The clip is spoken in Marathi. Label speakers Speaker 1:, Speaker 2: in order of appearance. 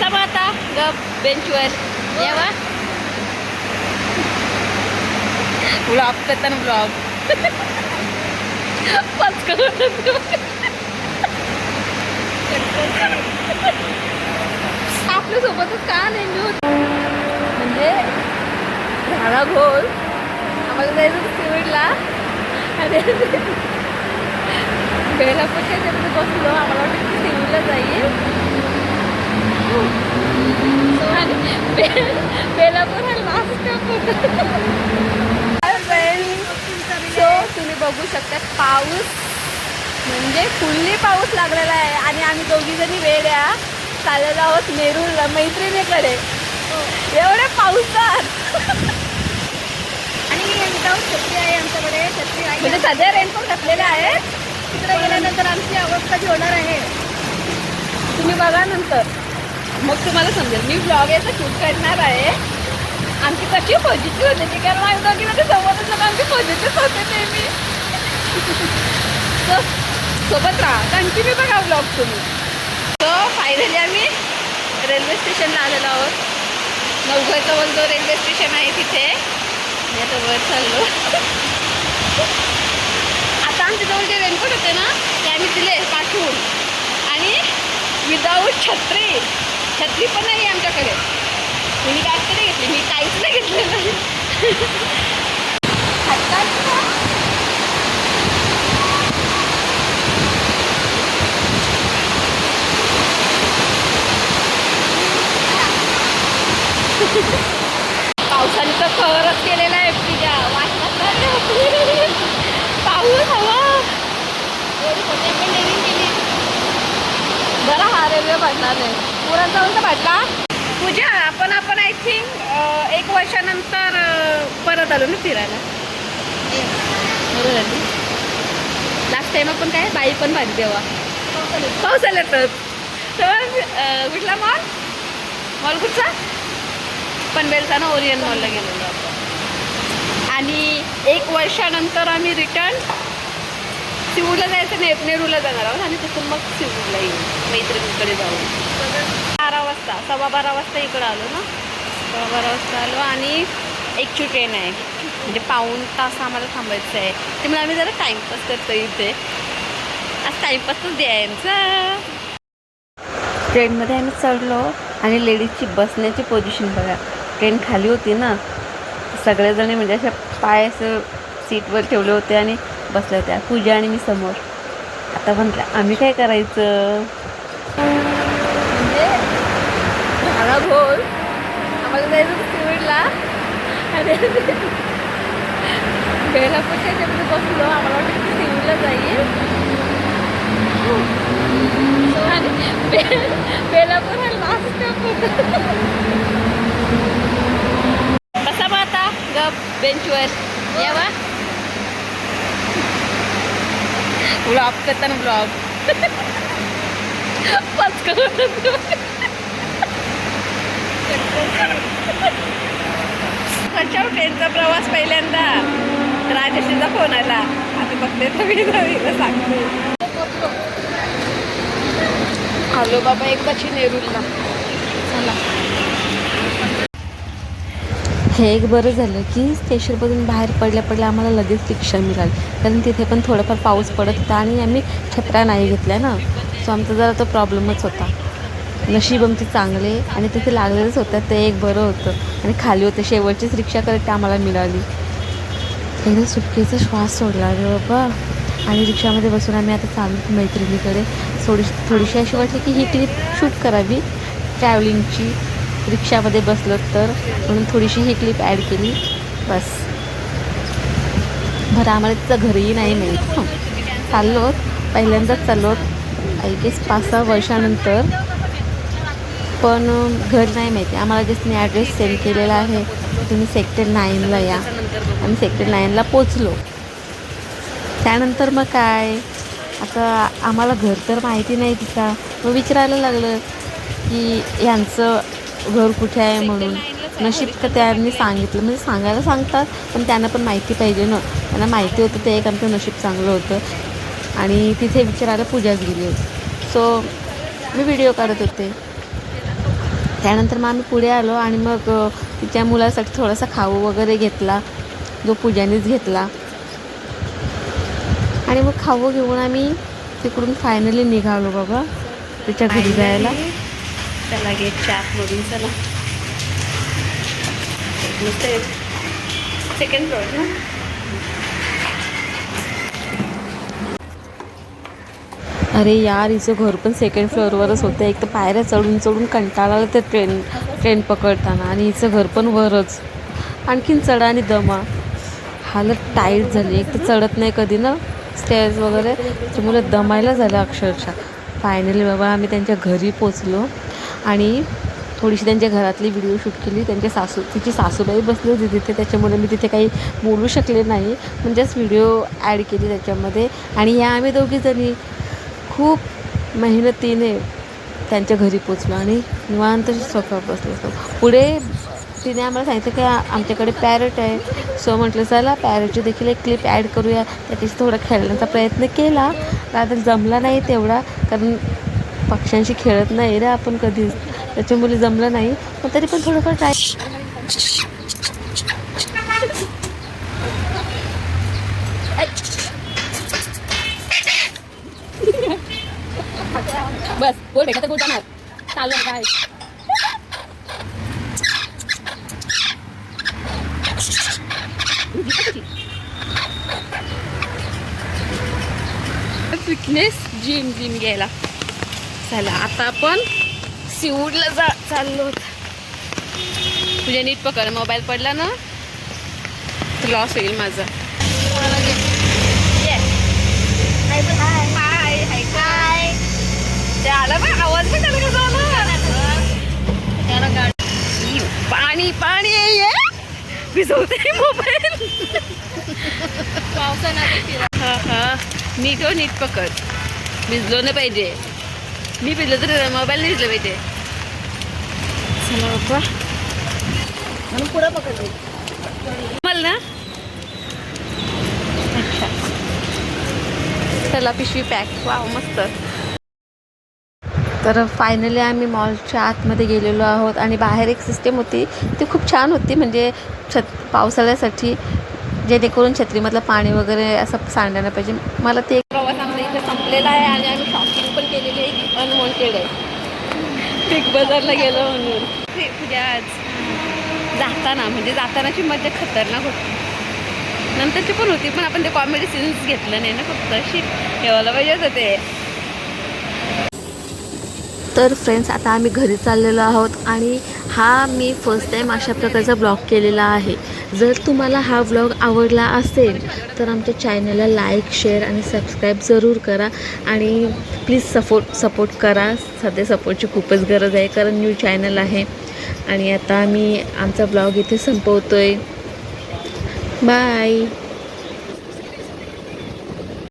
Speaker 1: बसा मग आता ग बेंचवर यावा ब्लॉग करताना ब्लॉग आपल्या सोबतच का होत? म्हणजे झाला घोल. आम्हाला जायचं सिविडला आणि बेलापूर त्याच्यामध्ये बसलो आम्हाला वाटतं की सिविडला जाईल. बेलापूर हा लास्ट सो तुम्ही बघू शकता पाऊस म्हणजे फुल्ली पाऊस लागलेला आहे आणि आम्ही दोघी जणी वेड्या चाललेलो आहोत नेरूरला मैत्रिणीकडे. एवढे पाऊसात
Speaker 2: आणि विदाऊट छत्री आहे आमच्याकडे छत्री आहे.
Speaker 1: म्हणजे सध्या रेनकोट घातलेले आहेत
Speaker 2: तिकडे गेल्यानंतर आमची अवस्था जी होणार आहे.
Speaker 1: तुम्ही बघा नंतर. मग तुम्हाला समजेल मी ब्लॉग याचा शूट करणार आहे. आमची कशी पॉझिटिव्ह होते ती कारण आम्ही दोघीमध्ये सोबतच होतो आमची पॉझिटिव्ह होते ते मी. सोबत राहा. कंटिन्यू बघा ब्लॉग तुम्ही. सो फायनली आम्ही रेल्वे स्टेशनला आलेलो आहोत. नवघरजवळ जो रेल्वे स्टेशन आहे तिथे. मी आता वर चाललो. आता आमच्याजवळ जे रेनकोट होते ना ते आम्ही दिले पाठवून. आणि विदाऊट छत्री. छत्री पण नाही आमच्याकडे. मी काय तरी घेतली मी काहीच नाही घेतलेलं. नाही पावसाने तर खरंच केलेला आहे तिच्या वाटत पाऊस हवा. एवढी पण डेअरिंग केली. बरा हा रेल्वे पडणार नाही. पुरण जाऊन तर भरला पूजा आपण आपण आय थिंक एक वर्षानंतर परत आलो ना फिरायला. बरोबर लास्ट टाइम आपण काय? बाई पण भाजी देवा पाऊस आला तर तर कुठला मॉल मॉल कुठचा? पनवेलचा ना ओरियन मॉलला गेलेलो आपण. आणि एक वर्षानंतर आम्ही रिटर्न शिवूरला जायचं ने जाणार आहोत. आणि तिथून मग सिवूरला येऊ. मैत्रिणीकडे जाऊ बारा वाजता सव्वा बारा वाजता इकडं आलो ना? सव्वा बारा वाजता आलो आणि एकची ट्रेन आहे. म्हणजे पाऊण तास आम्हाला थांबायचं आहे. त्यामुळे आम्ही जरा टाईमपास करतो इथे. आज टाईमपासच द्यायचा ट्रेनमध्ये आम्ही चढलो आणि लेडीजची बसण्याची पोझिशन बघा. ट्रेन खाली होती ना. सगळेजणी म्हणजे अशा पाय असं सीटवर ठेवले होते आणि बसल्या होत्या. पूजा आणि मी समोर. आता म्हटलं आम्ही काय करायचं? झाला घोल आम्हाला जायचं सिविडला आणि बेलापूरच्या त्याच्यामध्ये बसलो. आम्हाला वाटतं की सिविडला जाईल आणि बेलापूर हा लास्ट स्टॉप होता बसा मग आता. ग बेंचवर. यावा. ब्लॉग करताना ब्लॉग कडच्या ट्रेनचा प्रवास पहिल्यांदा. राजेशीचा फोन आला. आता बघते तर मी सांगते. आलो बाबा एकदाची नेरूलला. चला. हे एक बरं झालं की स्टेशनमधून बाहेर पडल्या पडल्या आम्हाला लगेच रिक्षा मिळाली. कारण तिथे पण थोडाफार पाऊस पडत होता आणि आम्ही छत्र्या नाही घेतल्या ना. सो आमचा जरा तो प्रॉब्लेमच होता. नशीब आमचे चांगले आणि तिथे लागलेलंच होतं ते एक बरं होतं. आणि खाली होतं शेवटचीच रिक्षा करत आम्हाला मिळाली. एकदा सुटकेचा श्वास सोडला रे बाबा. आणि रिक्षामध्ये बसून आम्ही आता चालू मैत्रिणीकडे. थोडी थोडीशी अशी वाटली की ही क्लिप शूट करावी. ट्रॅव्हलिंगची रिक्षामध्ये बसलो तर. म्हणून थोडीशी ही क्लिप ॲड केली. बस. बरं आम्हाला तिचं घरही नाही माहीत चाललो पहिल्यांदाच चाललो आय गेस पाच सहा वर्षानंतर. पण घर नाही माहिती. आम्हाला जस्ट मी ॲड्रेस सेंड केलेला आहे. तुम्ही सेक्टर नाईनला या. आम्ही सेक्टर नाईनला पोचलो त्यानंतर मग काय? आता आम्हाला घर तर माहिती नाही तिचा मग विचारायला लागलं की यांचं घर कुठे आहे म्हणून. नशीब का त्यांनी सांगितलं. म्हणजे सांगायला सांगतात पण त्यांना पण माहिती पाहिजे ना. त्यांना माहिती होतं ते एक आमचं नशीब चांगलं होतं. आणि तिथे विचारायला पूजाच गेली होती. सो मी व्हिडिओ काढत होते.
Speaker 3: त्यानंतर मग आम्ही पुढे आलो आणि मग तिच्या मुलासाठी थोडासा खाऊ वगैरे घेतला जो पूजानेच घेतला. आणि मग खाऊ घेऊन आम्ही तिकडून फायनली निघालो बाबा तिच्या घरी जायला.
Speaker 1: चला गेटच्या आतमधून चला. सेकंड फ्लोअर ना
Speaker 3: अरे यार हिचं घर पण सेकंड फ्लोअरवरच होतं. एक तर पायऱ्या चढून चढून कंटाळा आला ते ट्रेन ट्रेन पकडताना आणि हिचं घर पण वरच. आणखीन चढा आणि दमा. हालत टाईट झाली. एक तर चढत नाही कधी ना स्टेअर्स वगैरे. त्याच्यामुळे दमायला झालं अक्षरशः. फायनली बाबा आम्ही त्यांच्या घरी पोचलो आणि थोडीशी त्यांच्या घरातली व्हिडिओ शूट केली. त्यांच्या सासू तिची सासूबाई बसली होती तिथे. त्याच्यामुळे मी तिथे काही बोलू शकले नाही. म्हणजेच व्हिडिओ ॲड केली त्याच्यामध्ये. आणि ह्या आम्ही दोघीजणी. खूप मेहनतीने त्यांच्या घरी पोचलो आणि निवांत सोफ्यावर बसलो असतो पुढे तिने आम्हाला सांगितलं की आमच्याकडे पॅरट आहे. सो म्हटलं चला पॅरटची देखील एक क्लिप ॲड करूया. त्याच्याशी थोडा खेळण्याचा प्रयत्न केला. आता जमला नाही तेवढा कारण पक्ष्यांशी खेळत नाही रे आपण कधीच. त्याच्यामुळे जमलं नाही. पण तरी पण थोडंफार ट्राय बस बोल भेटा तर बोल जाणार चालू आहे काय फिटनेस जिम जिम घ्यायला. चला आता आपण सिवूडला जा चाललो तुझ्या नीट पकड मोबाईल पडला ना? लॉस होईल माझा. ते आला बा आवाज पण त्याला कसा आला? पाणी पाणी ये भिजवते मोबाईल. हा हा. नीट हो नीट पकड. भिजलो नाही पाहिजे. मी भिजलो तर मोबाईल नाही भिजलं पाहिजे. चला
Speaker 1: म्हणून पुढं पकडली
Speaker 3: मला ना? अच्छा. चला पिशवी पॅक. वाव मस्त. तर फायनली आम्ही मॉलच्या आतमध्ये गेलेलो आहोत आणि बाहेर एक सिस्टीम होती ती खूप छान होती. म्हणजे छत पावसाळ्यासाठी जेणेकरून छत्रीमधलं पाणी वगैरे असं सांडायला पाहिजे. मला ते प्रवास आमचा इथे संपलेला आहे आणि आम्ही शॉपिंग पण केलेली आहे. अनवॉन्टेड आहे. बिग बाजारला गेलो म्हणून. ते उद्या आज जाताना म्हणजे जातानाची मजा खतरनाक होती. नंतरची पण होती पण आपण ते कॉमेडी सीन्स घेतलं नाही ना फक्त अशी ठेवायला पाहिजे होतं ते. तर फ्रेंड्स आता आम्ही घरी चाललेलो आहोत आणि हा मी फर्स्ट टाईम अशा प्रकारचा ब्लॉग केलेला आहे. जर तुम्हाला हा ब्लॉग आवडला असेल तर आमच्या चॅनलला लाईक शेअर आणि सबस्क्राईब जरूर करा आणि प्लीज सपोर्ट सपोर्ट करा. सध्या सपोर्टची खूपच गरज आहे कारण न्यू चॅनल आहे आणि आता मी आमचा ब्लॉग इथे संपवतो आहे बाय